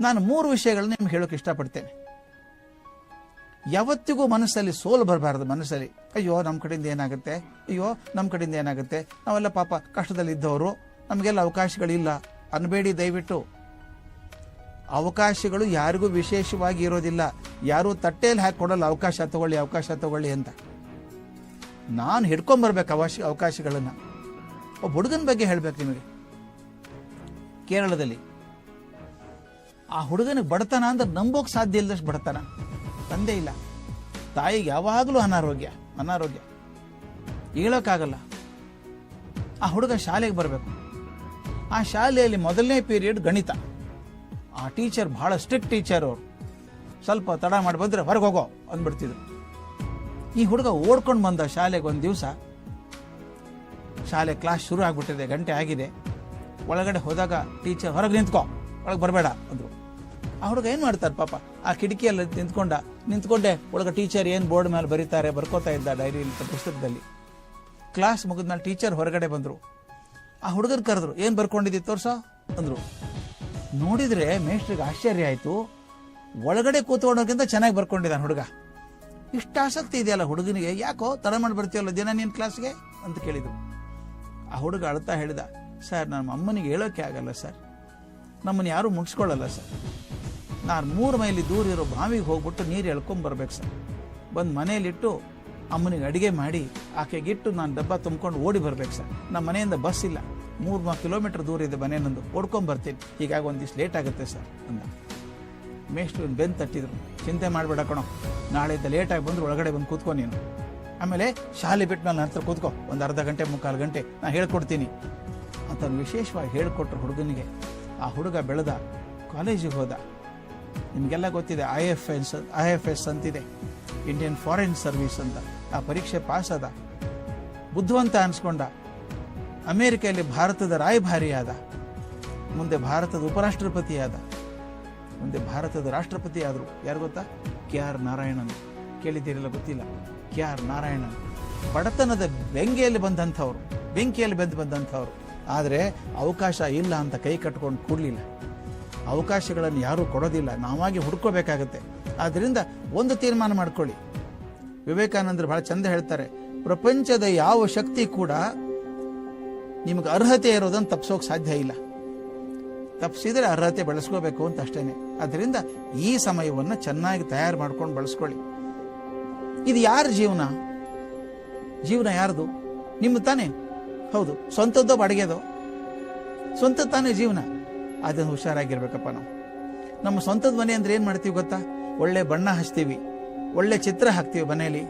ನಾನು ಮೂರು ವಿಷಯಗಳನ್ನ ನಿಮ್ಗೆ ಹೇಳೋಕೆ ಇಷ್ಟಪಡ್ತೇನೆ. ಯಾವತ್ತಿಗೂ ಮನಸ್ಸಲ್ಲಿ ಸೋಲು ಬರಬಾರದು ಮನಸ್ಸಲ್ಲಿ. ಅಯ್ಯೋ ನಮ್ಮ ಕಡೆಯಿಂದ ಏನಾಗುತ್ತೆ? ಅಯ್ಯೋ ನಮ್ಮ ಕಡೆಯಿಂದ ಏನಾಗುತ್ತೆ? ನಾವೆಲ್ಲ ಪಾಪ ಕಷ್ಟದಲ್ಲಿ ಇದ್ದವರು ನಮಗೆಲ್ಲ ಅವಕಾಶಗಳಿಲ್ಲ. ಅನ್ಬೇಡಿ ದಯವಿಟ್ಟು. ಅವಕಾಶಗಳು ಯಾರಿಗೂ ವಿಶೇಷವಾಗಿ ಇರೋದಿಲ್ಲ. ಯಾರು ತಟ್ಟೆಯಲ್ಲಿ ಹಾಕಿಕೊಡಲ್ಲ ಅವಕಾಶ ತಗೊಳ್ಳಿ ಅವಕಾಶ ತಗೊಳ್ಳಿ ಅಂತ. ನಾನು ಹಿಡ್ಕೊಂಬರ್ಬೇಕು ಅವಕಾಶ ಅವಕಾಶಗಳನ್ನು. ಒಬ್ಬ ಹುಡುಗನ ಬಗ್ಗೆ ಹೇಳಬೇಕು ನಿಮಗೆ. ಕೇರಳದಲ್ಲಿ. ಆ ಹುಡುಗನಿಗೆ ಬಡತನ ಅಂದ್ರೆ ನಂಬೋಕ್ ಸಾಧ್ಯ ಇಲ್ಲದಷ್ಟು ಬಡತನ. ತಂದೆ ಇಲ್ಲ. ತಾಯಿಗೆ ಯಾವಾಗಲೂ ಅನಾರೋಗ್ಯ ಅನಾರೋಗ್ಯ. ಹೇಳೋಕ್ಕಾಗಲ್ಲ. ಆ ಹುಡುಗ ಶಾಲೆಗೆ ಬರಬೇಕು. ಆ ಶಾಲೆಯಲ್ಲಿ ಮೊದಲನೇ ಪೀರಿಯಡ್ ಗಣಿತ. ಆ ಟೀಚರ್ ಬಹಳ ಸ್ಟ್ರಿಕ್ಟ್ ಟೀಚರ್ ಅವರು. ಸ್ವಲ್ಪ ತಡ ಮಾಡಿ ಬಂದರೆ ಹೊರಗೆ ಹೋಗೋ ಅಂದ್ಬಿಡ್ತಿದ್ರು. ಈ ಹುಡುಗ ಓಡ್ಕೊಂಡು ಬಂದ ಶಾಲೆಗೆ ಒಂದು ದಿವಸ. ಶಾಲೆ ಕ್ಲಾಸ್ ಶುರು ಆಗಿಬಿಟ್ಟಿದೆ, ಗಂಟೆ ಆಗಿದೆ. ಒಳಗಡೆ ಹೋದಾಗ ಟೀಚರ್ ಹೊರಗೆ ನಿಂತ್ಕೋ, ಒಳಗೆ ಬರಬೇಡ ಅಂದ್ರು. ಆ ಹುಡುಗ ಏನು ಮಾಡ್ತಾರೆ ಪಾಪ? ಆ ಕಿಟಕಿಯಲ್ಲಿ ನಿಂತ್ಕೊಂಡ, ನಿಂತ್ಕೊಂಡೆ, ಒಳಗೆ ಟೀಚರ್ ಏನು ಬೋರ್ಡ್ ಮೇಲೆ ಬರೀತಾರೆ, ಬರ್ಕೋತಾ ಇದ್ದ ಡೈರಿ ಪುಸ್ತಕದಲ್ಲಿ. ಕ್ಲಾಸ್ ಮುಗಿದ್ಮೇಲೆ ಟೀಚರ್ ಹೊರಗಡೆ ಬಂದರು. ಆ ಹುಡುಗರು ಕರೆದ್ರು, ಏನು ಬರ್ಕೊಂಡಿದ್ದಿ ತೋರ್ಸ? ಅಂದ್ರು. ನೋಡಿದ್ರೆ ಮೇಷ್ಟ್ರಿಗೆ ಆಶ್ಚರ್ಯ ಆಯಿತು. ಒಳಗಡೆ ಕೂತ್ಕೊಂಡೋಗಿಂತ ಚೆನ್ನಾಗಿ ಬರ್ಕೊಂಡಿದ್ದಾನೆ ಹುಡುಗ. ಇಷ್ಟ ಆಸಕ್ತಿ ಇದೆಯಲ್ಲ ಹುಡುಗನಿಗೆ, ಯಾಕೋ ತಡ ಮಾಡಿ ಬರ್ತೀವಲ್ಲ ದಿನ ನೀನು ಕ್ಲಾಸ್ಗೆ ಅಂತ ಕೇಳಿದ್ರು. ಆ ಹುಡುಗ ಅಳ್ತಾ ಹೇಳಿದ, ಸರ್ ನಮ್ಮ ಅಮ್ಮನಿಗೆ ಹೇಳೋಕೆ ಆಗಲ್ಲ ಸರ್. ನಮ್ಮನ್ನು ಯಾರೂ ಮುಗಿಸ್ಕೊಳ್ಳಲ್ಲ ಸರ್. ನಾನು ಮೂರು ಮೈಲಿ ದೂರ ಇರೋ ಬಾವಿಗೆ ಹೋಗ್ಬಿಟ್ಟು ನೀರು ಎಳ್ಕೊಂಡು ಬರ್ಬೇಕು ಸರ್. ಬಂದು ಮನೇಲಿಟ್ಟು ಅಮ್ಮನಿಗೆ ಅಡುಗೆ ಮಾಡಿ ಆಕೆಗಿಟ್ಟು ನಾನು ಡಬ್ಬ ತುಂಬ್ಕೊಂಡು ಓಡಿ ಬರ್ಬೇಕು ಸರ್. ನಮ್ಮ ಮನೆಯಿಂದ ಬಸ್ ಇಲ್ಲ. ಮೂರು ನಾಲ್ಕು ಕಿಲೋಮೀಟ್ರ್ ದೂರ ಇದೆ ಮನೆ ನಂದು. ಓಡ್ಕೊಂಡ್ ಬರ್ತೀನಿ. ಹೀಗಾಗಿ ಒಂದಿಷ್ಟು ಲೇಟ್ ಆಗುತ್ತೆ ಸರ್ ಅಂದ. ಮೇಷ್ಟ್ರು ಬೆನ್ ತಟ್ಟಿದ್ರು. ಚಿಂತೆ ಮಾಡಬೇಡ ಕಣೋ. ನಾಳೆಯಿಂದ ಲೇಟಾಗಿ ಬಂದ್ರೆ ಒಳಗಡೆ ಬಂದು ಕೂತ್ಕೊ ನೀನು. ಆಮೇಲೆ ಶಾಲೆ ಬಿಟ್ಟು ನನ್ನ ಹತ್ರ ಕೂತ್ಕೋ. ಒಂದು ಅರ್ಧ ಗಂಟೆ, ಮುಕ್ಕಾಲು ಗಂಟೆ. ನಾನು ಹೇಳ್ಕೊಡ್ತೀನಿ. ಅಂತ ವಿಶೇಷವಾಗಿ ಹೇಳ್ಕೊಟ್ರು ಹುಡುಗನಿಗೆ. ಆ ಹುಡುಗ ಬೆಳೆದ ಕಾಲೇಜಿಗೆ ಹೋದ. ನಿಮಗೆಲ್ಲ ಗೊತ್ತಿದೆ I F S I F S ಅಂತಿದೆ. ಇಂಡಿಯನ್ ಫಾರಿನ್ ಸರ್ವಿಸ್ ಅಂತ. ಆ ಪರೀಕ್ಷೆ ಪಾಸ್ ಆದ ಬುದ್ಧಿವಂತ ಅನ್ಸ್ಕೊಂಡ. ಅಮೇರಿಕೆಯಲ್ಲಿ ಭಾರತದ ರಾಯಭಾರಿ ಆದ ಮುಂದೆ ಭಾರತದ ಉಪರಾಷ್ಟ್ರಪತಿ ಆದ ಮುಂದೆ ಭಾರತದ ರಾಷ್ಟ್ರಪತಿ ಆದರು ಯಾರು ಗೊತ್ತಾ? K R Narayanan. ಕೇಳಿದ್ದೀರಲ್ಲ ಗೊತ್ತಿಲ್ಲ. K R Narayanan. ಬಡತನದ ಬೆಂಕಿಯಲ್ಲಿ ಬಂದಂಥವ್ರು. ಬೆಂಕಿಯಲ್ಲಿ ಬೆಂದು ಬಂದಂಥವ್ರು. ಆದರೆ ಅವಕಾಶ ಇಲ್ಲ ಅಂತ ಕೈ ಕಟ್ಕೊಂಡು ಕೂಡಲಿಲ್ಲ. ಅವಕಾಶಗಳನ್ನು ಯಾರೂ ಕೊಡೋದಿಲ್ಲ. ನಾವಾಗಿ ಹುಡ್ಕೋಬೇಕಾಗತ್ತೆ. ಆದ್ದರಿಂದ ಒಂದು ತೀರ್ಮಾನ ಮಾಡ್ಕೊಳ್ಳಿ. ವಿವೇಕಾನಂದರು ಬಹಳ ಚಂದ ಹೇಳ್ತಾರೆ, ಪ್ರಪಂಚದ ಯಾವ ಶಕ್ತಿ ಕೂಡ ನಿಮಗೆ ಅರ್ಹತೆ ಇರೋದನ್ನು ತಪ್ಪಿಸೋಕೆ ಸಾಧ್ಯ ಇಲ್ಲ. ತಪ್ಪಿಸಿದರೆ ಅರ್ಹತೆ ಬೆಳೆಸ್ಕೋಬೇಕು ಅಂತ ಅಷ್ಟೇನೆ. ಅದರಿಂದ ಈ ಸಮಯವನ್ನು ಚೆನ್ನಾಗಿ ತಯಾರು ಮಾಡ್ಕೊಂಡು ಬಳಸ್ಕೊಳ್ಳಿ. ಇದು ಯಾರ ಜೀವನ? ಜೀವನ ಯಾರ್ದು? ನಿಮ್ಮ ತಾನೇ? ಹೌದು, ಸ್ವಂತದ್ದೋ ಬಾಡಿಗೆದೋ ಸ್ವಂತ ತಾನೇ ಜೀವನ? ಅದನ್ನು ಹುಷಾರಾಗಿರ್ಬೇಕಪ್ಪ ನಾವು. ನಮ್ಮ ಸ್ವಂತದ ಮನೆ ಅಂದ್ರೆ ಏನು ಮಾಡ್ತೀವಿ ಗೊತ್ತಾ? ಒಳ್ಳೆ ಬಣ್ಣ ಹಚ್ತೀವಿ, ಒಳ್ಳೆ ಚಿತ್ರ ಹಾಕ್ತೀವಿ ಮನೆಯಲ್ಲಿ.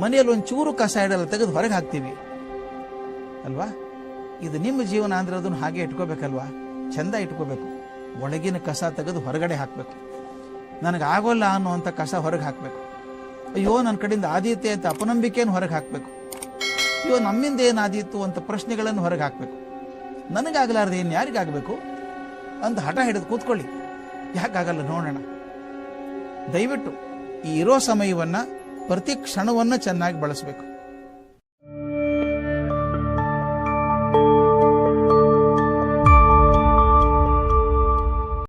ಮನೆಯಲ್ಲಿ ಒಂದು ಚೂರು ಕಸ ಇಡಲ್ಲ, ತೆಗೆದು ಹೊರಗೆ ಹಾಕ್ತೀವಿ. ಅಲ್ವಾ? ಇದು ನಿಮ್ಮ ಜೀವನ ಅಂದ್ರೆ ಅದನ್ನು ಹಾಗೆ ಇಟ್ಕೋಬೇಕಲ್ವಾ? ಚಂದ ಇಟ್ಕೋಬೇಕು. ಒಳಗಿನ ಕಸ ತೆಗೆದು ಹೊರಗಡೆ ಹಾಕಬೇಕು. ನನಗೆ ಆಗೋಲ್ಲ ಅನ್ನುವಂಥ ಕಸ ಹೊರಗೆ ಹಾಕಬೇಕು. ಅಯ್ಯೋ ನನ್ನ ಕಡೆಯಿಂದ ಆದಿತ್ಯ ಅಂತ ಅಪನಂಬಿಕೆಯನ್ನು ಹೊರಗೆ ಹಾಕಬೇಕು. ಅಯ್ಯೋ, ನಮ್ಮಿಂದ ಏನು ಆದೀತು ಅಂತ ಪ್ರಶ್ನೆಗಳನ್ನು ಹೊರಗೆ ಹಾಕಬೇಕು. ನನಗಾಗಲಾರ್ದು ಏನು ಯಾರಿಗಾಗಬೇಕು ಅಂತ ಹಠ ಹಿಡಿದು ಕೂತ್ಕೊಳ್ಳಿ. ಯಾಕಾಗಲ್ಲ ನೋಡೋಣ. ದಯವಿಟ್ಟು ಈ ಇರೋ ಸಮಯವನ್ನು ಪ್ರತಿ ಕ್ಷಣವನ್ನು ಚೆನ್ನಾಗಿ ಬಳಸಬೇಕು.